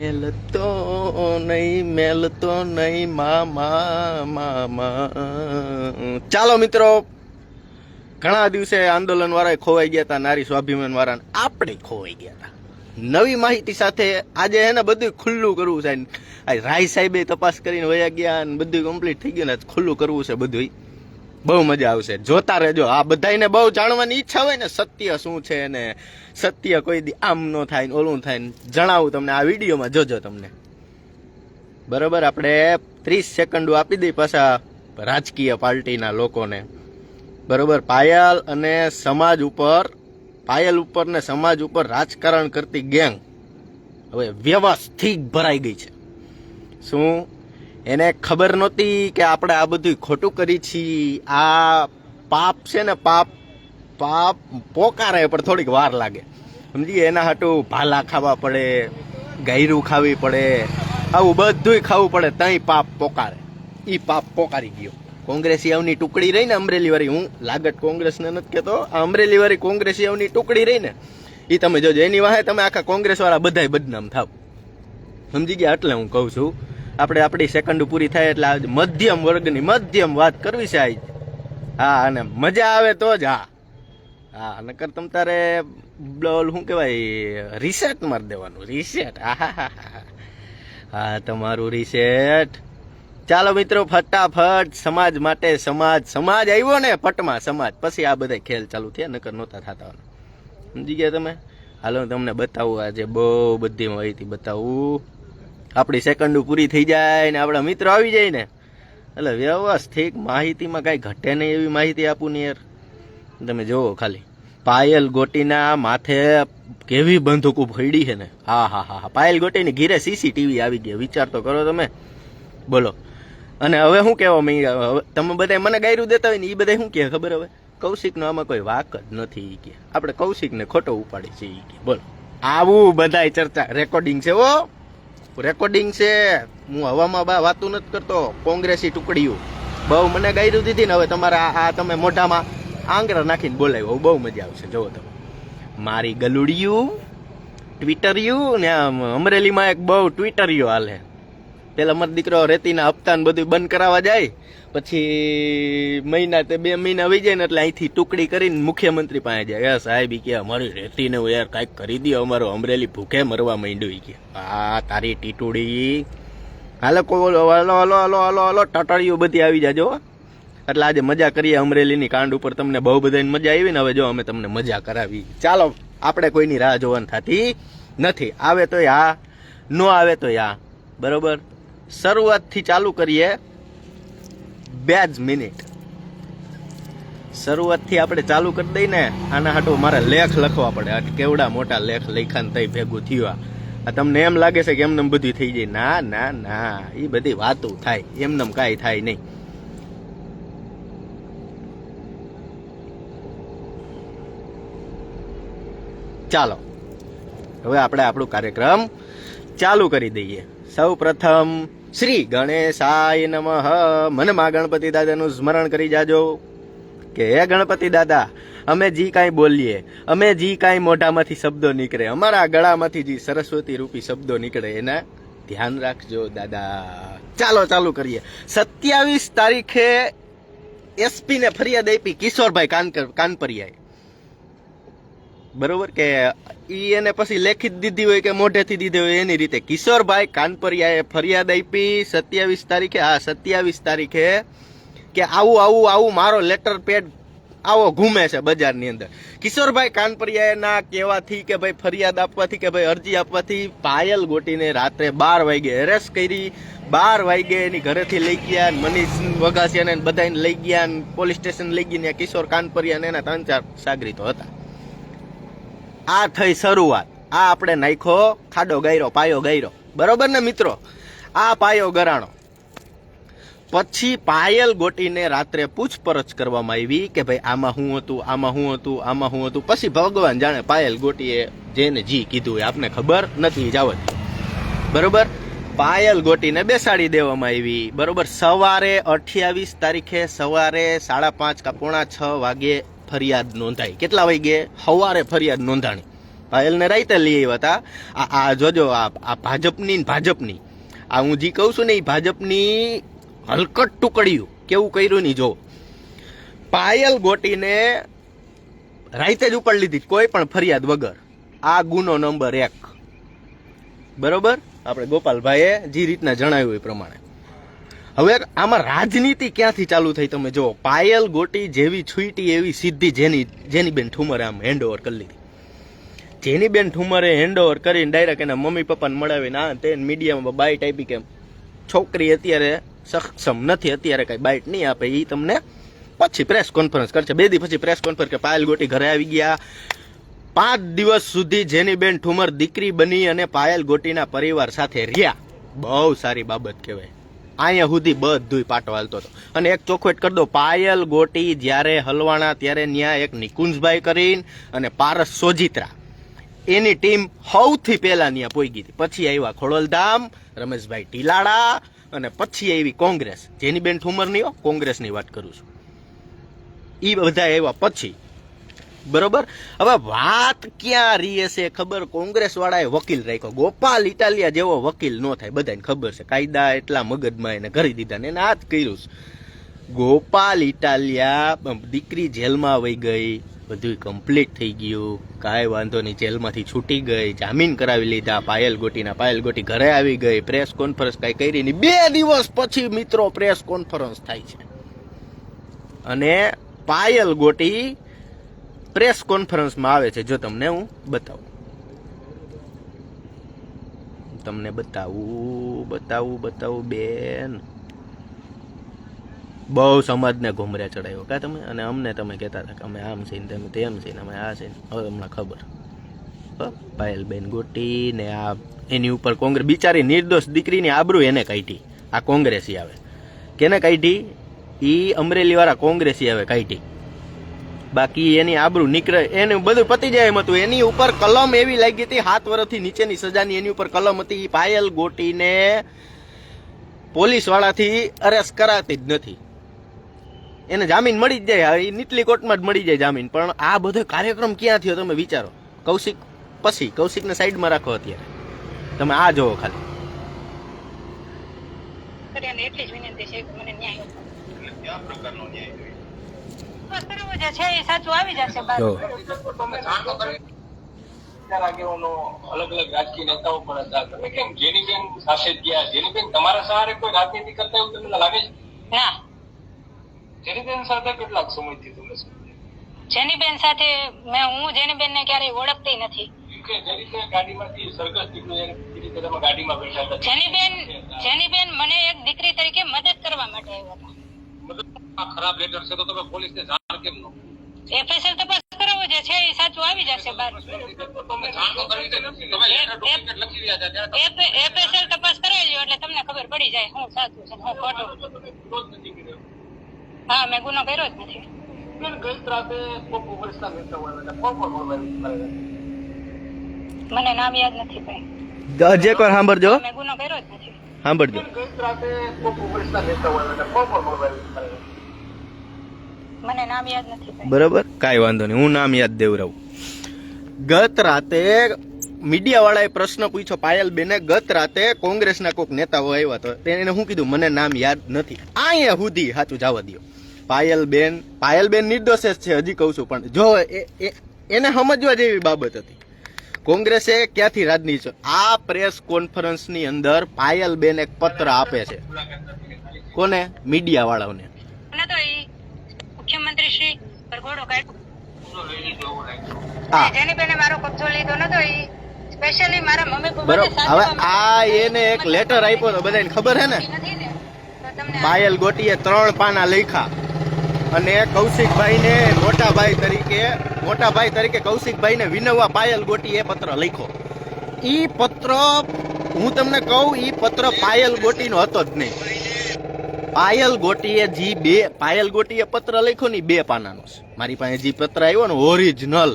મેલતો નહીં મેલતો નહીં, મામા મામા. ચાલો મિત્રો, ઘણા દિવસે આંદોલન વાળા ખોવાઈ ગયા હતા, નારી સ્વાભિમાન વાળા આપણે ખોવાઈ ગયા હતા. નવી માહિતી સાથે આજે એને બધું ખુલ્લું કરવું છે. રાય સાહેબે તપાસ કરીને વયા ગયા અને બધું કમ્પ્લીટ થઈ ગયું ને ખુલ્લું કરવું છે બધું બહુ મજા આવશે. જોતા રહેજો. આ બધાને બહુ જાણવાની ઈચ્છા હોય ને, સત્ય શું છે ને, સત્ય કોઈ દી આમ નો થાય ને, ઓલું થાય ને, જણાવું તમને. આ વિડીયોમાં જોજો તમને. બરોબર? આપણે ત્રીસ સેકન્ડો આપી દઈ પાછા રાજકીય પાર્ટીના લોકોને. બરોબર? પાયલ અને સમાજ ઉપર, પાયલ ઉપર ને સમાજ ઉપર રાજકારણ કરતી ગેંગ હવે વ્યવસ્થિત ભરાઈ ગઈ છે. શું? એને ખબર નહોતી કે આપણે આ બધું ખોટું કરી છીએ. આ પાપ છે ને, પાપ પાપ પોકારે, પણ થોડીક વાર લાગે. સમજી એના હાટું ભાલા ખાવા પડે ગાયરું ખાવી પડે, આવું બધુંય ખાવું પડે તઈ પાપ પોકારે. એ પાપ પોકારી ગયો. કોંગ્રેસીઓની ટુકડી રહી ને અમરેલી હું લાગત કોંગ્રેસને નથી કહેતો. આ અમરેલીવાળી કોંગ્રેસી કોંગ્રેસીઓની ટુકડી રહી ને એ તમે જોજો, એની વાહે તમે આખા કોંગ્રેસ વાળા બધાય બદનામ થાવ. સમજી ગયા? એટલે હું કહું છું આપણે આપણી સેકન્ડ પૂરી થાય એટલે આજ મધ્યમ વર્ગની મધ્યમ વાત કરવી છે આજ. હા, અને મજા આવે તો જ, હા. હા, નકર તમ તારે બોલ, શું કહેવાય રીસેટ મારી દેવાનું રીસેટ હા હા તમારું રીસેટ ચાલો મિત્રો, ફટાફટ સમાજ માટે સમાજ સમાજ આવ્યો ને પટમાં સમાજ. પછી આ બધા ખેલ ચાલુ થયા, નકર નહોતા થતા સમજી ગયા તમે? હાલો, હું તમને બતાવું, આજે બહુ બધી માહિતી બતાવું. આપણી સેકન્ડો પૂરી થઈ જાય ને આપણા મિત્રો આવી જાય ને. એટલે વ્યવસ્થિત માહિતીમાં કાંઈ ઘટે નહીં એવી માહિતી આપું ને યાર. તમે જોવો ખાલી. પાયલ ગોટીના માથે કેવી બંદૂકો ફડી છે ને. હા હા હા હા. પાયલ ગોટીની ઘીરે સીસીટીવી આવી ગયા વિચાર તો કરો તમે. બોલો. અને હવે શું કહેવા મેં તમે બધા મને ગાયરું દેતા હોય ને એ બધા શું કહે ખબર હવે? કૌશિકનો આમાં કોઈ વાક જ નથી એ કે. આપણે કૌશિકને ખોટો ઉપાડી છે એ કે. બોલો. આવું બધાય ચર્ચા. રેકોર્ડિંગ છે ઓ રેકોર્ડિંગ છે. હું હવામાં બા વાતું નથી કરતો. કોંગ્રેસી ટુકડીઓ. બહુ મને ગાયરું દીધી ને હવે તમારે આ તમે મોઢામાં આંગળા નાખીને બોલાવ્યો. બહુ મજા આવશે. જોવો તમે. મારી ગલુડિયું ટ્વિટરિયું ને આમ અમરેલીમાં એક બહુ ટ્વિટરિયું હાલે. પેલા મારો દીકરો રેતીના હપ્તા ને બધું બંધ કરાવવા જાય, પછી મહિના તે બે મહિના વહી જાય ને એટલે અહીંથી ટુકડી કરીને મુખ્યમંત્રી પાસે જાય. યાર સાહેબ કે અમારી રેતીને યાર કાંઈક કરી દો, અમારો અમરેલી ભૂખે મરવા માંડ્યું કે. આ તારી ટીટુડી. હાલો હાલો હાલો હાલો હાલો હાલો હાલો બધી આવી જાજો એટલે આજે મજા કરીએ અમરેલીની કાંડ ઉપર, તમને બહુ બધાની મજા આવી ને હવે જો અમે તમને મજા કરાવી. ચાલો, આપણે કોઈની રાહ જોવાની થતી નથી. આવે તો હા, ન આવે તો હા. બરોબર? શરૂઆતથી ચાલુ કરીએ બે જ મિનિટ. શરૂઆતથી આપણે ચાલુ કરી દઈને આના હાટો મારે લેખ લખવા પડે. કેવડા મોટા લેખ લખ્યા થઈ ભેગું થયું. આ. તમને એમ લાગે છે કે એમને બધું થઈ જાય. ના ના ના એ બધી વાતો થાય. એમને કાંઈ થાય નહીં. ચાલો, હવે આપણે આપણો કાર્યક્રમ ચાલુ કરી દઈએ. સૌ પ્રથમ શ્રી ગણેશાય નમઃ. મનમાં ગણપતિ દાદાનું સ્મરણ કરી જાજો. કે હે ગણપતિ દાદા, અમે જી કાંઈ બોલીએ, અમે જી કાંઈ મોઢામાંથી શબ્દો નીકળે, અમારા ગળામાંથી જે સરસ્વતી રૂપી શબ્દો નીકળે, એના ધ્યાન રાખજો દાદા. ચાલો, ચાલુ કરીએ. સત્યાવીસ તારીખે એસપીને ફરિયાદ આપી કિશોરભાઈ કાનકર કાનપરિયાએ. બરોબર કે ઈ એને પછી લેખિત દીધી હોય કે મોઢેથી દીધી હોય એની રીતે. કિશોરભાઈ કાનપરિયાએ ફરિયાદ આપી સત્યાવીસ તારીખે, હા, સત્યાવીસ તારીખે કે આવું આવું આવું મારો લેટર પેડ આવો ઘૂમે છે બજારની અંદર. કિશોરભાઈ કાનપરિયાએ ના કહેવાથી કે ભાઈ ફરિયાદ આપવાથી કે ભાઈ અરજી આપવાથી પાયલ ગોટીને રાત્રે બાર વાગે એરેસ્ટ કરી. બાર વાગે એની ઘરેથી લઈ ગયા, મનીષ વઘાસિયાને બધાને લઈ ગયા, પોલીસ સ્ટેશન લઈ ગયા કિશોર કાનપરિયાને એના ત્રણ ચાર સાગરીતો હતા. આ થઈ શરૂઆત. આ આપણે નાખ્યો, ખાડો ગાયરો, પાયો ગાયરો. બરોબર ને મિત્રો? આ પાયો ગરાણો. પછી પાયલ ગોટીને રાત્રે પૂછપરછ કરવામાં આવી કે ભાઈ, આમાં શું હતું, આમાં શું હતું, આમાં શું હતું. પછી ભગવાન જાણે પાયલ ગોટીએ જેને જી કીધું હોય આપને ખબર નથી જાવત બરોબર? પાયલ ગોટીને બેસાડી દેવામાં આવી. બરોબર? સવારે અઠ્યાવીસ તારીખે સવારે સાડા પાંચ કા પોણા છ વાગે ફરિયાદ નોંધાઈ. કેટલા વાગે સવારે ફરિયાદ નોંધાણી. પાયલને રાઈતે લઈ આવ્યા હતા. આ જોજો, આ ભાજપની ભાજપની. આ હું જે કહું છું ને, એ ભાજપની હલકટ ટુકડ્યું કેવું કર્યું નહીં જો. પાયલ ગોટીને રાઈતે જ ઉપાડી લીધી, કોઈ પણ ફરિયાદ વગર. આ ગુનો નંબર એક. બરોબર? આપણે ગોપાલભાઈએ જે રીતના જણાવ્યું એ પ્રમાણે. હવે આમાં રાજનીતિ ક્યાંથી ચાલુ થઈ તમે જો પાયલ, ગોટી જેવી છૂટી એવી સિદ્ધિ જેની જેની બેન ઠુમરે આમ હેન્ડઓવર કરી લીધી. જેની બેન ઠુમરે હેન્ડઓવર કરીને ડાયરેક્ટ એના મમ્મી પપ્પાને મળાવીને આ તે મીડિયામાં બાઇટ આપી કે છોકરી અત્યારે સક્ષમ નથી, અત્યારે કઈ બાઇટ નહીં આપે એ તમને પછી પ્રેસ કોન્ફરન્સ કરશે. બે દી પછી પ્રેસ કોન્ફરન્સ કે પાયલ, ગોટી ઘરે આવી ગયા. પાંચ દિવસ સુધી જેની બેન ઠુમર દીકરી બની અને પાયલ, ગોટીના પરિવાર સાથે રહ્યા. બહુ સારી બાબત કહેવાય. અહીંયા સુધી બધું પાટો હાલતો હતો. અને એક ચોખવેટ કરી દો, પાયલ ગોટી જ્યારે હલવાણા ત્યારે ત્યાં એક નિકુંજભાઈ કરીને અને પારસ સોજિત્રા. એની ટીમ સૌથી પહેલા ત્યાં પોઈ હતી. પછી આવ્યા ખોડલધામ, રમેશભાઈ ટીલાડા અને પછી આવી કોંગ્રેસ. જેની બેન ઠુમરની કોંગ્રેસની વાત કરું છું. એ બધા આવ્યા પછી બરોબર? હવે વાત ક્યાં રીએ છે ખબર? કોંગ્રેસ વાળાએ વકીલ રાખ્યો. ગોપાલ ઇટાલિયા જેવો વકીલ ન થાય. બધાને ખબર છે. કાયદા એટલા મગજમાં એને કરી દીધા ને એને આ જ કર્યું છે. ગોપાલ ઇટાલિયા દીકરી જેલમાં વહી ગઈ. બધું કમ્પ્લીટ થઈ ગયું. કાંઈ વાંધો નહીં. જેલમાંથી છૂટી ગઈ. જામીન કરાવી લીધા. પાયલ ગોટીના પાયલ ગોટી ઘરે આવી ગઈ. પ્રેસ કોન્ફરન્સ કાંઈ કરી નહીં. બે દિવસ પછી, મિત્રો, પ્રેસ કોન્ફરન્સ થાય છે. અને પાયલ ગોટી પ્રેસ કોન્ફરન્સમાં આવે છે. જો તમને હું બતાવું. તમને બતાવું બતાવું બતાવું, બેન. બહુ સમાજને ઘુમરે ચડાવ્યો કા તમે? અને અમને તમે કહેતા હતા કે અમે આમ છીએ તમે, તેમ છીએ અમે આ છે હવે હમણાં ખબર. પાયલબેન ગોટી ને આ એની ઉપર કોંગ્રેસ બિચારી નિર્દોષ દીકરીની આબરૂ એને કાઢી. આ કોંગ્રેસી આવે. કેને કાઢી? એ અમરેલીવાળા કોંગ્રેસી આવે કાઢી. બાકી એની આબરૂ નીકળે એને બધું પતી જાય એમ હતું. એની ઉપર કલમ એવી લાગી હતી સાત વર્ષથી નીચેની સજાની એની ઉપર કલમ હતી. પાયલ ગોટીને પોલીસ વાળાથી અરેસ્ટ કરાતી જ નથી. એને જામીન મળી જ જાય. એ નીટલી કોર્ટમાં જ મળી જાય જામીન. પણ આ બધો કાર્યક્રમ ક્યાં થયો તમે વિચારો? કૌશિક પછી કૌશિકને સાઈડમાં રાખો અત્યારે. તમે આ જોવો ખાલી. એટલી જ વિનંતી છે કે મને ન્યાય આપો. બસ કરવું જે છે એ સાચું આવી જશે બાદ જો. ચાર આગેવાનો અલગ અલગ રાજકીય નેતાઓ પણ હતા. તમે કેમ જેનીબેન સાથે ગયા જેનીબેન તમારા સહારે કોઈ રાજનીતિ કરતા એવું તમને લાગે છે? ના. જેનીબેન સાથે કેટલાક સમયથી તમે જેનીબેન સાથે મેં હું જેનીબેન ને ક્યારેય ઓળખતી નથી. જેનીબેન જેનીબેન મને એક દીકરી તરીકે મદદ કરવા માટે આવ્યા હતા. આ ખરાબ લેટર છે તો તમે પોલીસને જાણ કેમ ન એફએસએલ તપાસ કરાવો જે છે એ સાચું આવી જશે બાદ તમે જાણ તો કરવી તમે લેટર લખી રહ્યા હતા ત્યારે એફએસએલ તપાસ કરાવી એટલે તમને ખબર પડી જાય હું સાચું છે હું ખોટું. હા મેં ગુનો કર્યો જ નથી. મને નામ યાદ નથી ભાઈ. હજી એકવાર સાંભળજો. મેં ગુનો કર્યો જ નથી. સાંભળજો. ગઈ રાતે કોઈ કોંગ્રેસના નેતાઓ હોય કોણ બોલાવ્યા મને નામ યાદ નથી બરાબર? કાંઈ વાંધો નહીં, હું નામ યાદ દેવરાવું ગત રાતે મીડિયા વાળાએ પ્રશ્ન પૂછ્યો પાયલ બેને ગત રાતે કોંગ્રેસના કોઈક નેતાઓ આવ્યા તો તેને શું કીધું, મને નામ યાદ નથી. અહીંયા સુધી સાચું જવા દો પાયલબેન પાયલબેન પાયલ નિર્દોષ જ છે, હજી કહું છું, પણ જો એ- એને સમજવા જેવી બાબત હતી. કોંગ્રેસે ક્યાંથી રાજની છે આ પ્રેસ કોન્ફરન્સની અંદર પાયલબેન એક પત્ર આપે છે. કોને? મીડિયા વાળાઓને મને તો ઈ મુખ્યમંત્રી પર ઘોડો કાઢ્યો. જેની બેને મારો કબજો લીધો નતો એ સ્પેશિયલી મારા મમ્મી પપ્પા હવે આ એને એક લેટર આપ્યો તો બધાને ખબર હે ને? નથી ને તો તમને પાયલ ગોટીએ ત્રણ પાના લખ્યા. અને કૌશિકભાઈને મોટા ભાઈ તરીકે મોટાભાઈ તરીકે તરીકે કૌશિકભાઈને વિનવવા પાયલ ગોટીએ પત્ર લખ્યો. ઈ પત્ર હું તમને કહું ઈ પત્ર પાયલ ગોટીનો હતો જ નહીં. પાયલ ગોટીએ જી બે, પાયલ ગોટીએ પત્ર લખ્યો ને બે પાનાનો છે. મારી પાસે જે પત્ર આવ્યો ને ઓરિજિનલ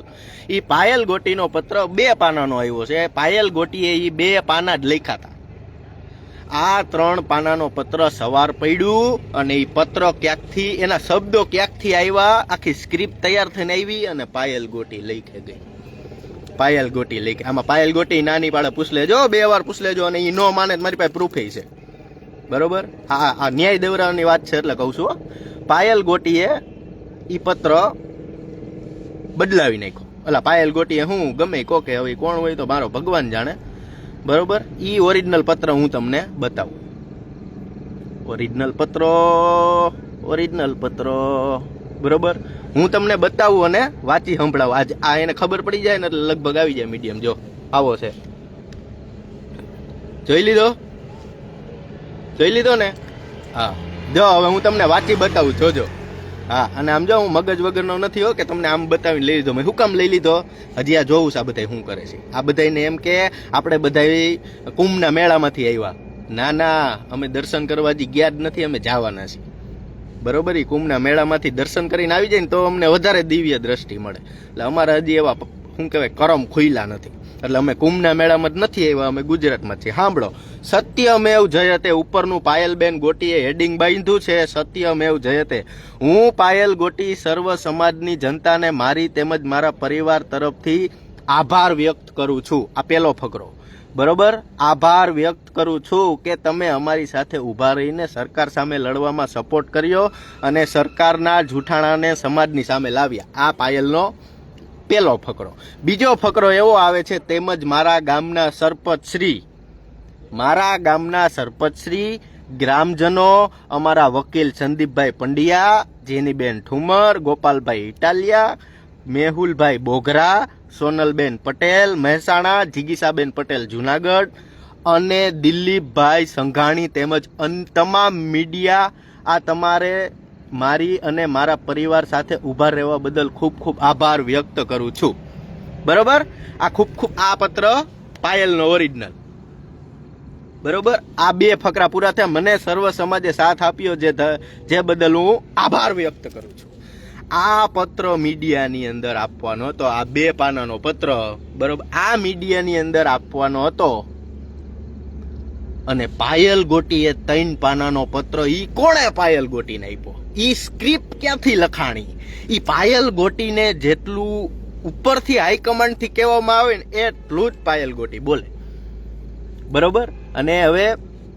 એ પાયલ ગોટીનો પત્ર બે પાનાનો આવ્યો છે. પાયલ ગોટીએ એ બે પાના જ લખ્યા હતા આ ત્રણ પાનાનો પત્ર સવાર પડ્યું અને એ પત્ર ક્યાંકથી, એના શબ્દો ક્યાંકથી આવ્યા? આખી સ્ક્રિપ્ટ તૈયાર થઈને આવી અને પાયલ ગોટી લખે ગઈ. પાયલ ગોટી ગયા. આમાં પાયલ ગોટી નાની પાડે પૂછ લેજો, બે વાર પૂછ લેજો અને એ ન માને મારી પાસે પ્રૂફ છે. બરોબર? હા આ ન્યાય દેવરાની વાત છે એટલે કહું છું પાયલ ગોટીએ એ પત્ર બદલાવી નાખ્યો. એટલે પાયલ ગોટીએ હું ગમે કો કે હવે કોણ હોય તો મારો ભગવાન જાણે. બરોબર? ઈ ઓરિજિનલ પત્ર હું તમને બતાવું. ઓરિજિનલ પત્રો ઓરિજિનલ પત્રો. બરોબર? હું તમને બતાવું અને વાંચી સંભળાવું. આજ આ એને ખબર પડી જાય ને એટલે લગભગ આવી જાય મીડિયમ. જો, આવો છે. જોઈ લીધો? જોઈ લીધો ને? હા. જો હવે હું તમને વાંચી બતાવું જોજો. હા અને આમ જો હું મગજ વગરનો નથી હો કે તમને આમ બતાવીને લઈ લીધો. મેં હુકમ કામ લઈ લીધો. હજી આ જોવું છે આ બધા શું કરે છે. આ બધાને એમ કે આપણે બધા કુંભના મેળામાંથી આવ્યા. ના ના અમે દર્શન કરવા હજી ગયા જ નથી અમે જવાના છીએ. બરોબર એ કુંભના મેળામાંથી દર્શન કરીને આવી જાય ને તો અમને વધારે દિવ્ય દ્રષ્ટિ મળે. એટલે અમારા હજી એવા શું કહેવાય કરમ ખુલ્લા નથી. એટલે અમે કુંભના મેળામાં જ નથી આવ્યા, અમે ગુજરાતમાં છીએ. સાંભળો, સત્યમેવ જયતે ઉપરનું પાયલબેન ગોટીએ હેડિંગ બાંધ્યું છે, સત્યમેવ જયતે, હું પાયલ ગોટી સર્વ સમાજની જનતાને મારી તેમજ મારા પરિવાર તરફથી આભાર વ્યક્ત કરું છું. આ પેલો ફકરો. બરોબર? આભાર વ્યક્ત કરું છું કે તમે અમારી સાથે ઊભા રહીને સરકાર સામે લડવામાં સપોર્ટ કર્યો અને સરકારના જૂઠાણાને સમાજની સામે લાવ્યા. આ પાયલનો પેલો ફકરો. બીજો ફકરો એવો આવે છે, તેમજ મારા ગામના સરપંચશ્રી મારા ગામના સરપંચશ્રી ગ્રામજનો, અમારા વકીલ સંદીપભાઈ પંડ્યા, જેનીબેન ઠુમર, ગોપાલભાઈ ઇટાલિયા, મેહુલભાઈ બોઘરા, સોનલબેન પટેલ, મહેસાણા, જીગીસાબેન પટેલ જુનાગઢ, અને દિલીપભાઈ સંઘાણી તેમજ તમામ મીડિયા આ તમારે મારી અને મારા પરિવાર સાથે ઊભા રહેવા બદલ ખૂબ ખૂબ આભાર વ્યક્ત કરું છું. બરોબર? આ ખૂબ ખૂબ આ પત્ર પાયલનો ઓરિજિનલ બરોબર? આ બે ફકરા પૂરા થયા. મને સર્વ સમાજે સાથ આપ્યો જે જે બદલ હું આભાર વ્યક્ત કરું છું. આ પત્ર મીડિયાની અંદર આપવાનો હતો. આ બે પાનાનો પત્ર. બરોબર? આ મીડિયાની અંદર આપવાનો હતો. અને પાયલ ગોટીએ ત્રણ પાનાનો પત્ર ઈ કોણે પાયલ ગોટીને આપ્યો? ઈ સ્ક્રિપ્ટ ક્યાંથી લખાણી? ઈ પાયલ ગોટીને જેટલું ઉપરથી હાઈકમાન્ડથી કહેવામાં આવે ને એટલું જ પાયલ ગોટી બોલે. બરોબર? અને હવે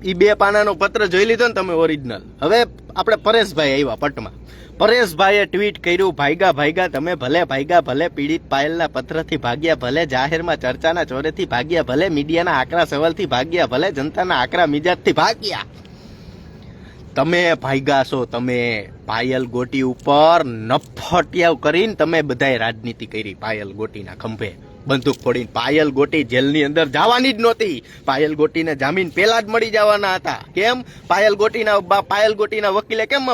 ઈ બે પાનાનો પત્ર જોઈ લીધો ને તમે ઓરિજિનલ હવે આપણે પરેશભાઈ આવ્યા પટમાં. પરેશભાઈએ ટ્વીટ કર્યું, ભાઈગા ભાઈગા, તમે ભલે ભાઈગા, ભલે પીડિત પાયલના પત્રથી ભાગ્યા, ભલે જાહેરમાં ચર્ચાના ચોરેથી ભાગ્યા, ભલે મીડિયાના આકરા સવાલથી ભાગ્યા, ભલે જનતાના આકરા મિજાજથી ભાગ્યા. તમે ભાઈગા છો, તમે પાયલ ગોટી ઉપર નફટિયાવ કરીને તમે બધાય રાજનીતિ કરી પાયલ ગોટીના ખંભે. બંદૂક ફોડીને પાયલ ગોટી જેલની અંદર જવાની જ નહોતી. પાયલ ગોટીને જામીન પેલા જ મળી જવાના હતા. કેમ? પાયલ ગોટીના પાયલ ગોટીના વકીલે કેમ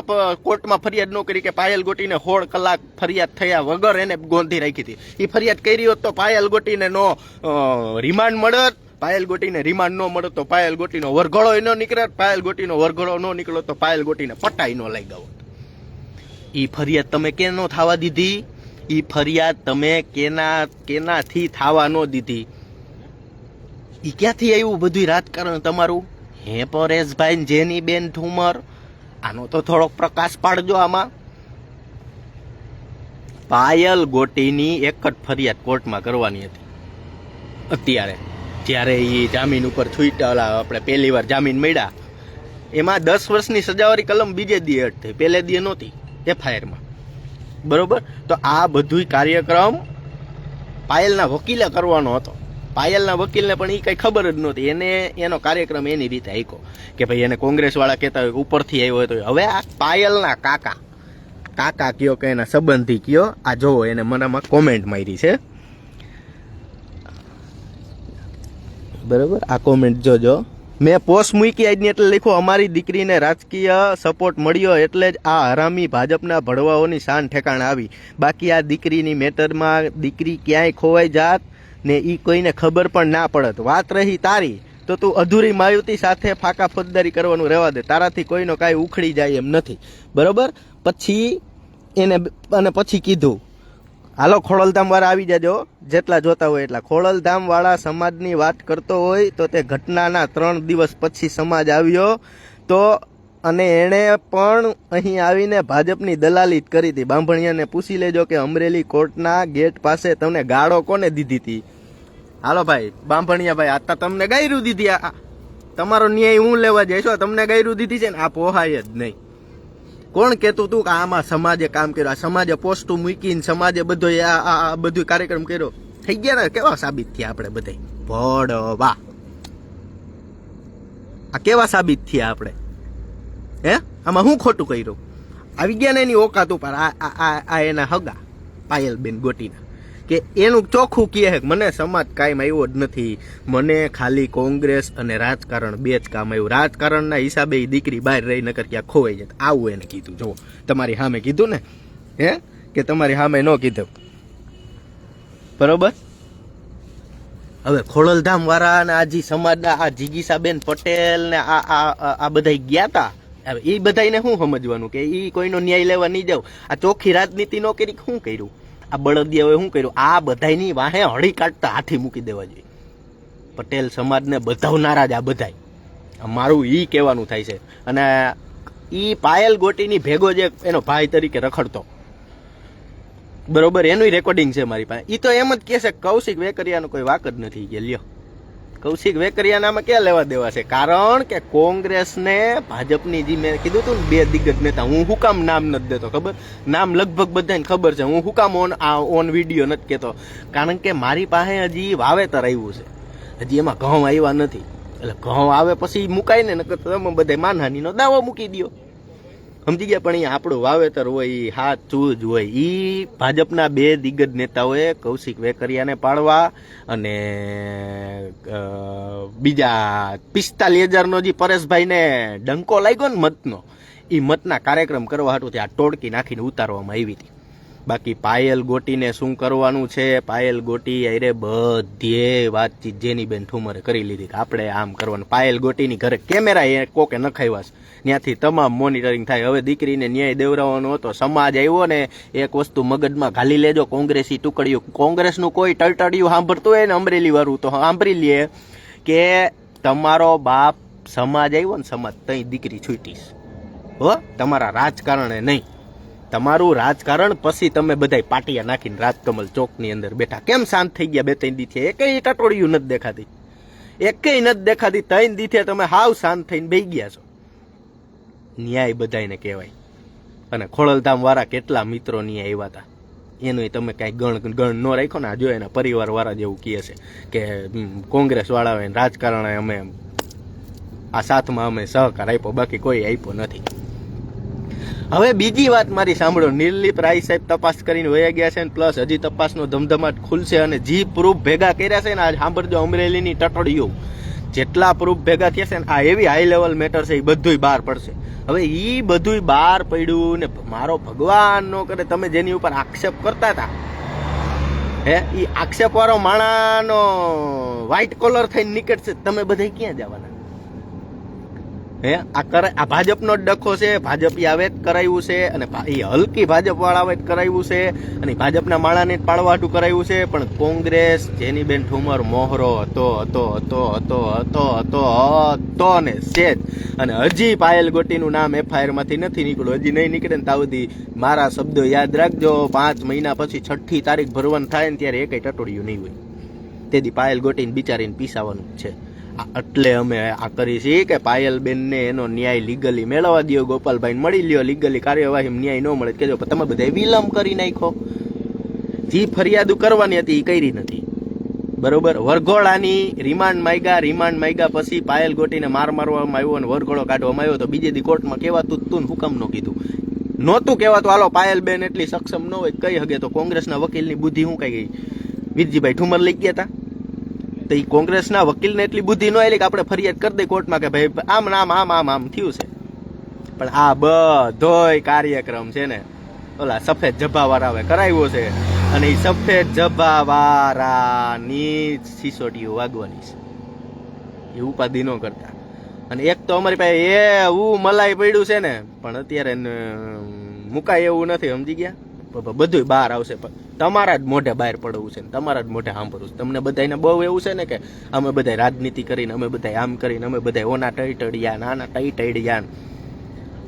કોર્ટમાં ફરિયાદ ન કરી કે પાયલ ગોટીને સોળ કલાક ફરિયાદ થયા વગર એને ગોંધી રાખી હતી. એ ફરિયાદ કરી હોત તો પાયલ ગોટીને નો રિમાન્ડ મળત. પાયલ ગોટીને રિમાન્ડ ન મળે તો પાયલ ગોટીનો વરઘોડો ન નીકળે પાયલ ગોટીનો વરઘોડો ન નીકળ્યો તો પાયલ ગોટીને પટાઈ ન લઈ ગયો એ ફરિયાદ તમે કે ન થવા દીધી? ઈ ફરિયાદ તમે કેના, કેનાથી થવા ન દીધી? એ ક્યાંથી આવ્યું બધું રાજકારણ તમારું? હે પરેશભાઈ, જેની બેન ઠુમર? આનો તો થોડોક પ્રકાશ પાડજો આમાં. પાયલ ગોટીની એક જ ફરિયાદ કોર્ટમાં કરવાની હતી. અત્યારે, જ્યારે એ જામીન ઉપર ઓલા આપણે પહેલી વાર જામીન મળ્યા. એમાં દસ વર્ષની સજાવારી કલમ બીજે દી એડ થઈ પહેલે દી નહોતી, એફઆઈઆરમાં. બરોબર? તો આ બધુંય કાર્યક્રમ પાયલના વકીલે કરવાનો હતો. પાયલના વકીલને પણ એ કંઈ ખબર જ નહોતી. એને, એનો કાર્યક્રમ એની રીતે આપ્યો કે ભાઈ એને કોંગ્રેસવાળા કહેતા હોય, ઉપરથી આવ્યો હોય તો હવે આ પાયલના કાકા કાકા કયો કે એના સંબંધી કયો, આ જોવો, એને મનામાં કોમેન્ટ મારી છે. બરોબર? આ કોમેન્ટ જોજો. મેં પોસ્ટ મૂકી આજની એટલે લખ્યું, અમારી દીકરીને રાજકીય સપોર્ટ મળ્યો એટલે જ આ હરામી ભાજપના ભડવાઓની શાન ઠેકાણ આવી. બાકી આ દીકરીની મેટરમાં દીકરી ક્યાંય ખોવાઈ જાત ને એ કોઈને ખબર પણ ના પડત. વાત રહી તારી, તો તું અધૂરી માયુતી સાથે ફાકા ફોજદારી કરવાનું રહેવા દે. તારાથી કોઈનો કાંઈ ઉખડી જાય એમ નથી. બરાબર? પછી એને અને પછી કીધું હાલો, ખોડલધામ વાળા આવી જાજો. જેટલા જોતા હોય એટલા. ખોડલધામ વાળા સમાજની વાત કરતો હોય તો તે ઘટનાના ત્રણ દિવસ પછી સમાજ આવ્યો. તો અને એણે પણ અહીં આવીને ભાજપની દલાલી જ કરી હતી. બાંભણિયાને પૂછી લેજો કે અમરેલી કોર્ટના ગેટ પાસે તમને ગાળો કોને દીધી હતી? હાલો ભાઈ, બાંભણિયા ભાઈ, આ તમને ગાયરું દીધી. આ. તમારો ન્યાય હું લેવા જઈશ? તમને ગાયરું દીધી છે ને? આ પોહાય જ નહીં. કોણ કહેતું તું કે આમાં સમાજે કામ કર્યું? આ સમાજે પોસ્ટું મૂકીને સમાજે બધો આ બધું કાર્યક્રમ કર્યો? થઈ ગયા ને? કેવા સાબિત થયા આપણે બધા ભડવા આ કેવા સાબિત થયા આપણે? હે? આમાં હું ખોટું કર્યું? આવી ગયા ને એની ઓકાત ઉપર આ આ એના હગા, પાયલબેન ગોટીના. કે એનું ચોખ્ખું કહે મને સમાજ કાંઈ આવ્યો જ નથી. મને ખાલી કોંગ્રેસ અને રાજકારણ બે જ કામ આવ્યું. રાજકારણના હિસાબે એ દીકરી બહાર રહી નકર ક્યાં ખોવાઈ જાય. આવું એને કીધું. જો તમારી સામે કીધું ને? હે? કે તમારી સામે ન કીધું. બરોબર? હવે ખોડલધામ વાળા અને આજી સમાજના, આ જીગીસાબેન પટેલ ને આ, આ- આ બધા ગયા હતા હવે એ બધાને શું સમજવાનું કે એ કોઈનો ન્યાય લેવા નહીં જાવ? આ ચોખ્ખી રાજનીતિ નો કરી શું કર્યું? આ બળદિયાઓએ શું કર્યું? આ બધાની વાહે હળી કાઢતા હાથી મૂકી દેવા જોઈએ. પટેલ સમાજને બધાવનારા જ આ બધાય. મારું એ કહેવાનું થાય છે. અને એ પાયલ ગોટીની ભેગો જે એનો ભાઈ તરીકે રખડતો. બરોબર? એનું રેકોર્ડિંગ છે મારી પાસે. એ તો એમ જ કહે છે કૌશિક વેકરિયાનો કોઈ વાક જ નથી. કે લ્યો. કૌશિક વેકરિયાનામાં ક્યાં લેવા દેવા છે? કારણ કે કોંગ્રેસને ભાજપની જે મેં કીધું હતું ને બે દિગ્ગજ નેતા, હું હું કામ નામ નથી દેતો, ખબર? નામ લગભગ બધાને ખબર છે. હું હું કામ ઓન આ ઓન વીડિયો નથી કહેતો કારણ કે મારી પાસે હજી વાવેતર આવ્યું છે. હજી એમાં ઘઉં આવ્યા નથી. એટલે ઘઉં આવે પછી મુકાય ને, નકર તમે બધા માનહાનીનો દાવો મૂકી દ્યો. સમજી ગયા, પણ અહીંયા આપણું વાવેતર હોય એ હાથ, ચૂજ હોય એ ભાજપના બે દિગ્ગજ નેતાઓએ કૌશિક વેકરિયાને પાડવા અને બીજા પિસ્તાલીસ હજારનો જે પરેશભાઈને ડંકો લાગ્યો ને મતનો એ મતના કાર્યક્રમ કરવા હતું ત્યાં ટોળકી નાખીને ઉતારવામાં આવી હતી. બાકી પાયલ ગોટીને શું કરવાનું છે? પાયલ ગોટી અરે બધે વાતચીત જેની બેન ઠુમરે કરી લીધી કે આપણે આમ કરવાનું. પાયલ ગોટીની ઘરે કેમેરા એ કોકે નખાવ્યા ત્યાંથી તમામ મોનિટરિંગ થાય. હવે દીકરીને ન્યાય દેવરાવાનો હતો. સમાજ આવ્યો ને એક વસ્તુ મગજમાં ઘાલી લેજો. કોંગ્રેસી ટુકડીયું કોંગ્રેસનું કોઈ ટળટળિયું સાંભળતું હોય ને અમરેલી વાળું તો સાંભળી લે કે તમારો બાપ સમાજ આવ્યો ને સમાજ તઈ દીકરી છૂટીશ. હો? તમારા રાજકારણે નહીં. તમારું રાજકારણ પછી તમે બધાય પાટિયા નાખીને રાજકમલ ચોકની અંદર બેઠા. કેમ શાંત થઈ ગયા બે ત્રણ દીથી એકેય ટટોળિયું નથી દેખાતી. એકેય નથી દેખાતી. ત્રણ દીથે તમે હાવ શાંત થઈને બેહી ગયા છો. ન્યાય બધાયને કહેવાય. અને ખોળલધામ વાળા કેટલા મિત્રો ન્યાય આવ્યા હતા એનું તમે કાંઈ ગણ ગણ ન રાખ્યો ને, આ જો એના પરિવાર વાળા જેવું કહે છે કે કોંગ્રેસવાળા કોંગ્રેસ વાળા રાજકારણે અમે આ સાથમાં અમે સહકાર આપ્યો, બાકી કોઈ આપ્યો નથી. હવે બીજી વાત મારી સાંભળો. નીલલીપ રાય સાહેબ તપાસ કરીને વયા ગયા છે ને, પ્લસ હજી તપાસનો ધમધમાટ ખુલશે અને જી પ્રૂફ ભેગા કર્યા છે ને, આજ સાંભળજો અમરેલીની ટટડીઓ. જેટલા પ્રૂફ ભેગા થયા છે ને, આ એવી હાઈ લેવલ મેટર છે, એ બધુંય બહાર પડશે. હવે એ બધુંય બહાર પડ્યું ને, મારો ભગવાન નો કરે, તમે જેની ઉપર આક્ષેપ કરતા હતા, હે એ આક્ષેપ વાળો માણાનો વ્હાઈટ કોલર થઈને નીકળશે, તમે બધા ક્યાં જવાના? હે? આ કરે આ ભાજપનો જ ડખો છે. ભાજપી આવે જ કરાયું છે અને એ હલકી ભાજપ વાળા આવે જ કરાવ્યું છે અને ભાજપના માળાને પાળવાટું કરાયું છે. પણ કોંગ્રેસ જેની બેન ઠુમર મોહરો હતો હતો હતો હતો હતો હતો હતો ને સેજ. અને હજી પાયલ ગોટીનું નામ એફઆઈઆરમાંથી નથી નીકળ્યું. હજી નહીં નીકળે ને તાવધી મારા શબ્દો યાદ રાખજો. પાંચ મહિના પછી છઠ્ઠી તારીખ ભરવાનું થાય ને ત્યારે એકેય ટટોડિયું નહીં હોય. તેથી પાયલ ગોટીને બિચારીને પીસાવાનું છે. એટલે અમે આ કરી છીએ કે પાયલબેનને એનો ન્યાય લીગલી મેળવવા દો ગોપાલભાઈ મળી લ્યો લીગલી કાર્યવાહી ન્યાય ન મળે તો તમે બધા વિલંબ કરી નાખો જે ફરિયાદો કરવાની હતી એ કરી નથી. બરોબર? વરઘોડાની રિમાન્ડ માગ્યા રિમાન્ડ માગ્યા પછી પાયલ ગોટીને માર મારવામાં આવ્યો અને વરઘોડો કાઢવામાં આવ્યો તો બીજે દી કોર્ટમાં કહેવાતું તું હુકમ નો કીધું. નહોતું કહેવાતું, હાલો, પાયલબેન એટલી સક્ષમ ન હોય કઈ હગે? તો કોંગ્રેસના વકીલની બુદ્ધિ હું કઈ ગઈ? વિરજીભાઈ ઠુમર લઈ ગયા હતા તો એ કોંગ્રેસના વકીલને એટલી બુદ્ધિ ન આવેલી કે આપણે ફરિયાદ કરી દઈએ કોર્ટમાં કે ભાઈ આમ આમ આમ આમ આમ થયું છે. પણ આ બધોય કાર્યક્રમ છે ને, ઓલા સફેદ જભા વાળા હવે કરાવ્યો છે. અને એ સફેદ જભા જ સિસોટીઓ વાગવાની છે. એ ઉપાધિ ન કરતા. અને એક તો અમારી પાસે એવું મલાઈ પડ્યું છે ને, પણ અત્યારે મુકાય એવું નથી, સમજી ગયા? બ- બધુંય બહાર આવશે. પણ તમારા જ મોઢે બહાર પડવું છે તમારા જ મોઢે સાંભળવું છે. તમને બધાને બહુ એવું છે ને કે અમે બધા રાજનીતિ કરીને, અમે બધા આમ કરીને, અમે બધા ઓના ટઈટડિયા નાના ટઈટડિયા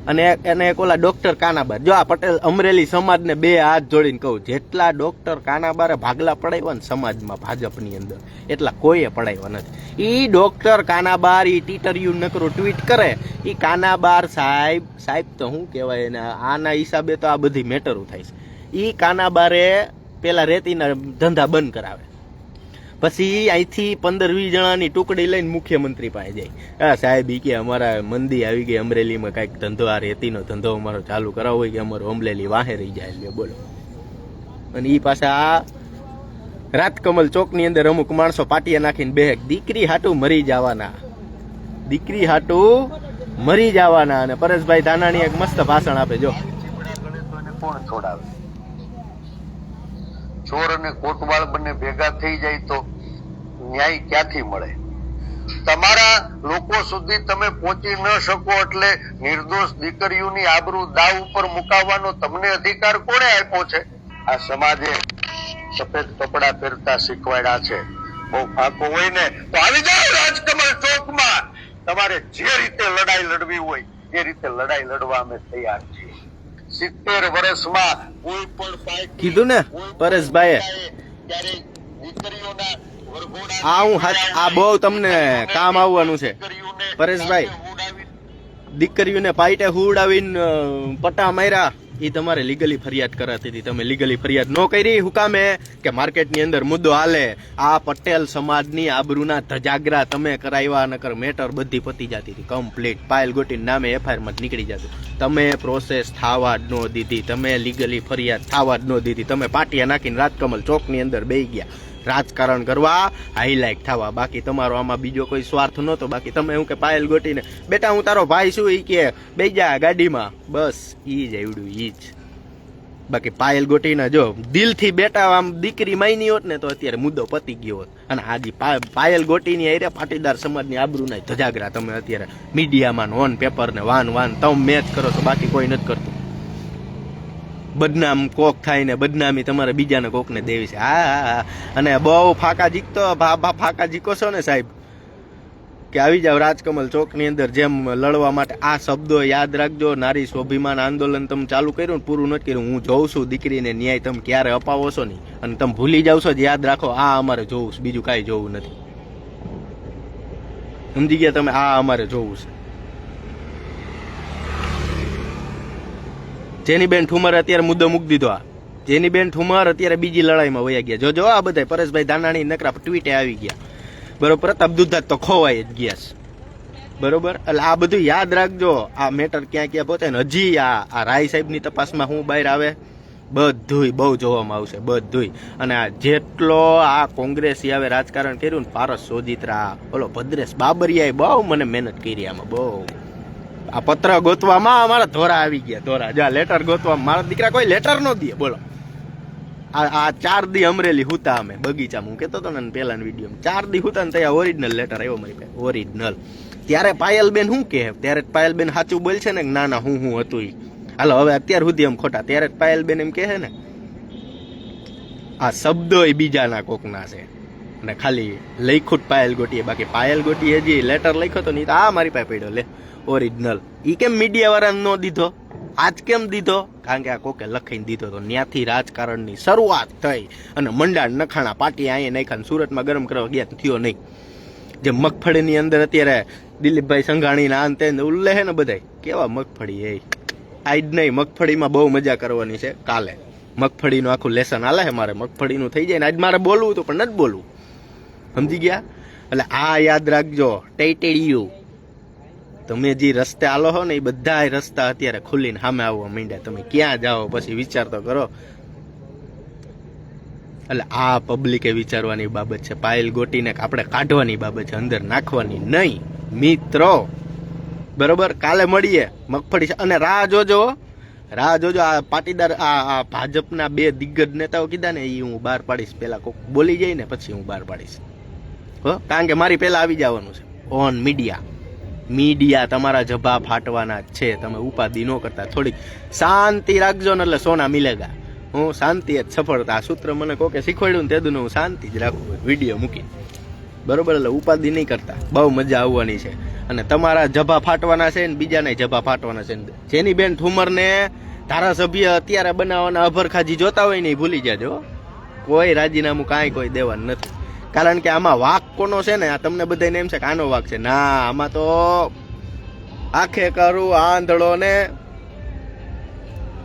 અને એને એક ઓલા ડોક્ટર કાનાબાર. જો આ પટેલ અમરેલી સમાજને બે હાથ જોડીને કહું, જેટલા ડોક્ટર કાનાબારે ભાગલા પડાવ્યા ને સમાજમાં ભાજપની અંદર, એટલા કોઈએ પડાવ્યા નથી. એ ડોક્ટર કાનાબાર એ ટીટરિયું નકરું ટ્વીટ કરે એ કાનાબાર સાહેબ સાહેબ તો શું કહેવાય એને, આના હિસાબે તો આ બધી મેટરો થાય છે. ઈ કાનાબારે પેલા રેતીના ધંધા બંધ કરાવે. પછી અહીંથી પંદર વીસ જણાની ટુકડી લઈને મુખ્યમંત્રી પાસે જાય. હા સાહેબ કે અમારા મંદી આવી ગઈ અમરેલીમાં કાંઈક ધંધો, આ રેતીનો ધંધો અમારો ચાલુ કરાવો હોય કે અમારો અમરેલી વાહે રહી જાય. એટલે બોલો. અને ઈ પાછા આ રાજકમલ ચોકની અંદર અમુક માણસો પાટિયા નાખીને બેહેક દીકરી હાટું મરી જવાના. દીકરી હાટું મરી જવાના અને પરેશભાઈ ધાનાણી એક મસ્ત ભાષણ આપે, જો. છોડાવે? અને કોટવાળ બંને ભેગા થઈ જાય તો ન્યાય ક્યાંથી મળે? તમારા લોકો સુધી તમે પહોંચી ન શકો એટલે નિર્દોષ દીકરીઓની આબરૂ દાવ ઉપર મુકાવવાનો તમને અધિકાર કોણે આપ્યો છે? આ સમાજે સફેદ કપડા પહેરતા શીખવાડ્યા છે. બહુ ફાંકો હોય ને તો આવી જાઓ રાજકમલ ચોકમાં. તમારે જે રીતે લડાઈ લડવી હોય, એ રીતે લડાઈ લડવા અમે તૈયાર છીએ. સિત્તેર વર્ષમાં કોઈ પણ પાર્ટી કીધું ને પરેશભાઈ પરેશભાઈએ ત્યારે દીકરીઓના આ હું આ બહુ તમને કામ આવવાનું છે પરેશભાઈ. દીકરીઓને પાઇટે હુડાવીને પટ્ટા પટા માર્યા એ તમારે લીગલી ફરિયાદ કરાતી હતી. તમે લીગલી ફરિયાદ ન કરી, હુકામે કે માર્કેટની અંદર મુદ્દો હાલે. આ પટેલ સમાજની આબરૂના ધજાગરા તમે કરાવ્યા નકર મેટર બધી પતી જતી હતી. કમ્પ્લીટ પાયલ ગોટી નામે એફઆઈઆરમાં જ નીકળી જતું. તમે પ્રોસેસ થવા જ ન દીધી. તમે લીગલી ફરિયાદ થવા જ ન દીધી. તમે પાટિયા નાખીને રાજકમલ ચોકની અંદર બેહી ગયા. રાજકારણ કરવા હાઈલાઇટ થવા. બાકી તમારો આમાં બીજો કોઈ સ્વાર્થ નહોતો. બાકી તમે એવું કે પાયલ ગોટીને, બેટા, હું તારો ભાઈ છું એ કે બે જા ગાડીમાં. બસ, ઈ જ આવડ્યું, ઈ જ. બાકી પાયલ ગોટીના જો, દિલથી બેટા, આમ દીકરી માયની હોત ને તો અત્યારે મુદ્દો પતી ગયો હોત. અને આજે પાયલ ગોટીની આરે પાટીદાર સમાજની આબરૂના ધજાગરા તમે અત્યારે મીડિયામાં ઓન પેપર ને વાન વાન તમે મેચ કરો છો બાકી કોઈ નથી કરતું. બદનામ કોક થાય ને બદનામી તમારે બીજાને કોકને દેવી છે. હા હા અને બહુ ફાકા જીકતો ફાકા જીકો છો ને સાહેબ? કે આવી જાવ રાજકમલ ચોકની અંદર જેમ લડવા માટે આ શબ્દો યાદ રાખજો. નારી સ્વાભિમાન આંદોલન તમે ચાલુ કર્યું ને પૂરું નથી કર્યું. હું જોઉં છું દીકરીને ન્યાય તમે ક્યારે અપાવો છો નહીં? અને તમે ભૂલી જાવ છો યાદ રાખો, આ અમારે જોવું બીજું કાંઈ જોવું નથી. સમજી ગયા તમે? આ અમારે જોવું છે. જેની બેન ઠુમર અત્યારે મુદ્દો મૂકી દીધો આ. જેની બેન ઠુમર અત્યારે બીજી લડાઈમાં વયા ગયા. જો જો આ બધા પરેશભાઈ ધાનાણી નકરા ટ્વીટે આવી ગયા. બરોબર, પ્રતાપ દુધા તો ખોવાય જ ગયા છે. બરોબર? એટલે આ બધું યાદ રાખજો. આ મેટર ક્યાં ક્યાં પહોંચે ને હજી આ આ રાય સાહેબની તપાસમાં હું બહાર આવે, બધુંય બહુ જોવામાં આવશે, બધુંય. અને આ જેટલો આ કોંગ્રેસી આવે રાજકારણ કર્યું ને પારસ સોજિત્રા ઓલો ભદ્રેશ બાબરિયાએ બહુ મને મહેનત કરી આમાં, બહુ. આ પત્ર ગોતવામાં અમારા ધોરા આવી ગયા, ધોરા. જા લેટર ગોતવા મારા દીકરા કોઈ લેટર નો દે. બોલો. આ આ ચાર દી અમરેલી હુતા અમે બગીચામાં હું કહેતો હતો ને પેલા વીડિયો ચાર દી હુતા ને ત્યાં ઓરિજિનલ લેટર આવ્યો મારી પાસે. ઓરિજિનલ ત્યારે પાયલબેન શું કહે? ત્યારે પાયલબેન સાચું બોલ છે ને ના ના, હું હું હતું ઈ. હાલો, હવે અત્યાર સુધી એમ ખોટા. ત્યારે પાયલબેન એમ કહે ને, આ શબ્દો એ બીજાના કોકના છે. અને ખાલી જ પાયલ ગોટીએ, બાકી પાયલ ગોટીએ હજી લેટર લખ્યો તો નહીં તો આ મારી પાસે પડ્યો. લે. ઓરિજિનલ. એ કેમ મીડિયા વાળાને ન દીધો? આજ કેમ દીધો? કારણ કે આ કોકે લખીને દીધો તો ત્યાંથી રાજકારણની શરૂઆત થઈ અને મંડાણ નખાણા પાટી અહીંયા નાખ્યા સુરતમાં ગરમ કરવા ગયા થયો નહીં. જે મગફળીની અંદર અત્યારે દિલીપભાઈ સંઘાણીના અંતે ઉલ્લે છે ને બધાય. કેવા મગફળી એ? આજ નહીં, મગફળીમાં બહુ મજા કરવાની છે કાલે. મગફળીનું આખું લેસન હાલે છે મારે, મગફળીનું થઈ જાય ને આજ મારે બોલવું હતું પણ નથી બોલવું. સમજી ગયા? એટલે આ યાદ રાખજો, ટેટેડિયું. તમે જે રસ્તે આલો હો ને, એ બધા રસ્તા અત્યારે ખુલીને સામે આવવા માંડ્યા. તમે ક્યાં જાઓ? પછી વિચાર તો કરો. એટલે આ પબ્લિકે વિચારવાની બાબત છે. પાયલ ગોટીને આપણે કાઢવાની બાબત છે, અંદર નાખવાની નહીં. મિત્રો, બરોબર? કાલે મળીએ. મગફળી અને રાહ જોજો રાહ જોજો. આ પાટીદાર, આ ભાજપના બે દિગ્ગજ નેતાઓ કીધા ને એ હું બહાર પાડીશ. પેલા કોક બોલી જાય ને, પછી હું બહાર પાડીશ. હો? કારણ કે મારી પહેલાં આવી જવાનું છે. On media. મીડિયા તમારા જભા ફાટવાના છે. તમે ઉપાધિ ન કરતા. થોડીક શાંતિ રાખજો ને એટલે સોના મિલેગા. હું શાંતિ જ, સફળતા. સૂત્ર મને કોકે શીખવાડ્યું ને તેદું હું શાંતિ જ રાખું વીડિયો મૂકી બરોબર, એટલે ઉપાધિ નહીં કરતા. બહુ મજા આવવાની છે. અને તમારા જભા ફાટવાના છે ને બીજાને જભા ફાટવાના છે જેની બેન ઠુમરને ધારાસભ્ય અત્યારે બનાવવાના અભરખાજી જોતા હોય ને એ ભૂલી જાજો. કોઈ રાજીનામું કાંઈ કોઈ દેવાનું નથી. કારણ કે આમાં વાક કોનો છે ને આ તમને બધાને એમ છે કે આનો વાક છે. ના આમાં તો આખે કરું આંધળો ને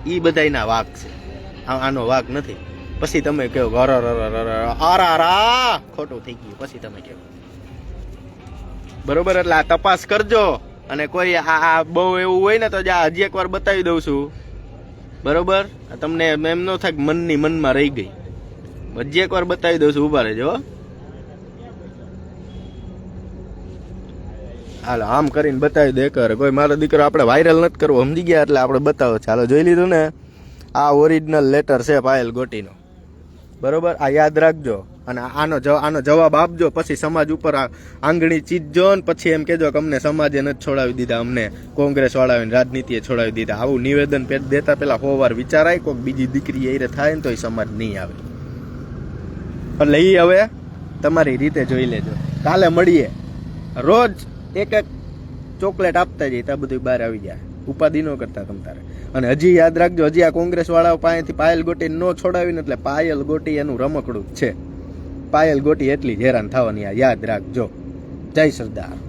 એ બધાયના વાક છે. આનો વાક નથી. પછી તમે કહો અર અર અર અર અર, આરા ખોટું થઈ ગયું. પછી તમે કહો. બરોબર? એટલે આ તપાસ કરજો. અને કોઈ આ બહુ એવું હોય ને તો જ આ હજી એકવાર બતાવી દઉં છું. બરોબર? તમને એમ ન થાય મનની મનમાં રહી ગઈ. હજી એકવાર બતાવી દઉં છું. ઊભા રહેજો હાલો, આમ કરીને બતાવી દે કર કોઈ મારો દીકરો આપણે વાયરલ નથી કરવો, સમજી ગયા એટલે આપણે બતાવો. ચાલો, જોઈ લીધું ને? આ ઓરિજિનલ લેટર છે પાયલ ગોટીનો. બરોબર? આ યાદ રાખજો. અને આનો આનો જવાબ આપજો, પછી સમાજ ઉપર આ આંગળી ચીજજો ને પછી એમ કેજો કે અમને સમાજે નથી છોડાવી દીધા, અમને કોંગ્રેસ વાળાઓને રાજનીતિએ છોડાવી દીધા. આવું નિવેદન દેતા પહેલાં હોવાર વિચારાય કોઈક બીજી દીકરી એ થાય ને તો એ સમાજ નહીં આવે. એટલે એ હવે તમારી રીતે જોઈ લેજો. કાલે મળીએ. રોજ એક એક ચોકલેટ આપતા જઈએ, ત્યાં બધું બહાર આવી જાય. ઉપાધિ ન કરતા તમ તારે. અને હજી યાદ રાખજો, હજી આ કોંગ્રેસ વાળાઓ પાસેથી પાયલ ગોટી ન છોડાવીને, એટલે પાયલ ગોટી એનું રમકડું છે. પાયલ ગોટી એટલી જ હેરાન થવાની આ, યાદ રાખજો. જય સરદાર.